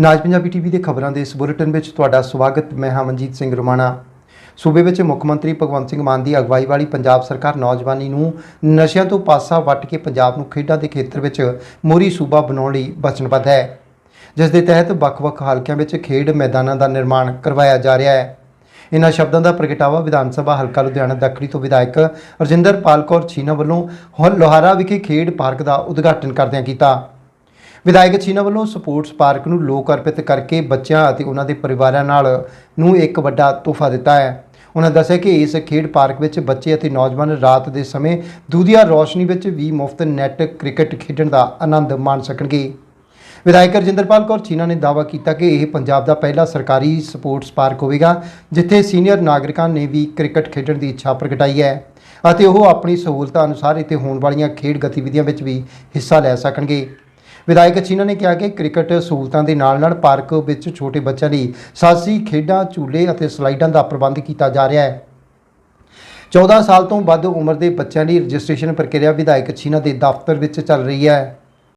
ਨਾਜ Punjabi TV ਦੇ ਖਬਰਾਂ ਦੇ ਇਸ ਬੁਲੇਟਿਨ ਵਿੱਚ ਤੁਹਾਡਾ ਸਵਾਗਤ। ਮੈਂ ਹਾਂ ਮਨਜੀਤ ਸਿੰਘ ਰੋਮਾਣਾ। ਸੂਬੇ ਵਿੱਚ ਮੁੱਖ ਮੰਤਰੀ ਭਗਵੰਤ ਸਿੰਘ ਮਾਨ ਦੀ ਅਗਵਾਈ ਵਾਲੀ ਪੰਜਾਬ ਸਰਕਾਰ ਨੌਜਵਾਨੀ ਨੂੰ ਨਸ਼ਿਆਂ ਤੋਂ ਪਾਸਾ ਵੱਟ ਕੇ ਪੰਜਾਬ ਨੂੰ ਖੇਡਾਂ ਦੇ ਖੇਤਰ ਵਿੱਚ ਮੋਰੀ ਸੂਬਾ ਬਣਾਉਣ ਲਈ ਵਚਨਬੱਧ ਹੈ। ਜਿਸ ਦੇ ਤਹਿਤ ਵੱਖ-ਵੱਖ ਹਲਕਿਆਂ ਵਿੱਚ ਖੇਡ ਮੈਦਾਨਾਂ ਦਾ ਨਿਰਮਾਣ ਕਰਵਾਇਆ ਜਾ ਰਿਹਾ ਹੈ। ਇਨ੍ਹਾਂ ਸ਼ਬਦਾਂ ਦਾ ਪ੍ਰਗਟਾਵਾ ਵਿਧਾਨ ਸਭਾ ਹਲਕਾ ਲੁਧਿਆਣਾ ਦੱਖਣੀ ਤੋਂ ਵਿਧਾਇਕ ਰਜਿੰਦਰਪਾਲ ਕੌਰ ਛੀਨਾ ਵੱਲੋਂ ਹੁਣ ਲੋਹਾਰਾ ਵਿਖੇ ਖੇਡ ਪਾਰਕ ਦਾ ਉਦਘਾਟਨ ਕਰਦਿਆਂ ਕੀਤਾ। ਵਿਧਾਇਕ ਛੀਨਾ ਵੱਲੋਂ ਸਪੋਰਟਸ ਪਾਰਕ ਨੂੰ ਲੋਕ ਅਰਪਿਤ ਕਰਕੇ ਬੱਚਿਆਂ ਅਤੇ ਉਹਨਾਂ ਦੇ ਪਰਿਵਾਰਾਂ ਨਾਲ ਨੂੰ ਇੱਕ ਵੱਡਾ ਤੋਹਫਾ ਦਿੱਤਾ ਹੈ। ਉਹਨਾਂ ਦੱਸਿਆ ਕਿ ਇਸ ਖੇਡ ਪਾਰਕ ਵਿੱਚ ਬੱਚੇ ਅਤੇ ਨੌਜਵਾਨ ਰਾਤ ਦੇ ਸਮੇਂ ਦੂਧੀਆ ਰੌਸ਼ਨੀ ਵਿੱਚ ਵੀ ਮੁਫਤ ਨੈੱਟ ਕ੍ਰਿਕਟ ਖੇਡਣ ਦਾ ਆਨੰਦ ਮਾਣ ਸਕਣਗੇ। ਵਿਧਾਇਕ ਰਜਿੰਦਰਪਾਲ ਕੌਰ ਛੀਨਾ ਨੇ ਦਾਅਵਾ ਕੀਤਾ ਕਿ ਇਹ ਪੰਜਾਬ ਦਾ ਪਹਿਲਾ ਸਰਕਾਰੀ ਸਪੋਰਟਸ ਪਾਰਕ ਹੋਵੇਗਾ, ਜਿੱਥੇ ਸੀਨੀਅਰ ਨਾਗਰਿਕਾਂ ਨੇ ਵੀ ਕ੍ਰਿਕਟ ਖੇਡਣ ਦੀ ਇੱਛਾ ਪ੍ਰਗਟਾਈ ਹੈ ਅਤੇ ਉਹ ਆਪਣੀ ਸਹੂਲਤਾਂ ਅਨੁਸਾਰ ਇੱਥੇ ਹੋਣ ਵਾਲੀਆਂ ਖੇਡ ਗਤੀਵਿਧੀਆਂ ਵਿੱਚ ਵੀ ਹਿੱਸਾ ਲੈ ਸਕਣਗੇ। ਵਿਧਾਇਕ ਛੀਨਾ ਨੇ ਕਿਹਾ ਕਿ ਕ੍ਰਿਕਟ ਸਹੂਲਤਾਂ ਦੇ ਨਾਲ-ਨਾਲ ਪਾਰਕ ਵਿੱਚ ਛੋਟੇ ਬੱਚਿਆਂ ਲਈ ਸਾਹਸੀ ਖੇਡਾਂ, ਝੂਲੇ ਅਤੇ ਸਲਾਈਡਾਂ ਦਾ ਪ੍ਰਬੰਧ ਕੀਤਾ ਜਾ ਰਿਹਾ ਹੈ। 14 ਸਾਲ ਤੋਂ ਵੱਧ ਉਮਰ ਦੇ ਬੱਚਿਆਂ ਦੀ ਰਜਿਸਟ੍ਰੇਸ਼ਨ ਪ੍ਰਕਿਰਿਆ ਵਿਧਾਇਕ ਛੀਨਾ ਦੇ ਦਫ਼ਤਰ ਵਿੱਚ ਚੱਲ ਰਹੀ ਹੈ।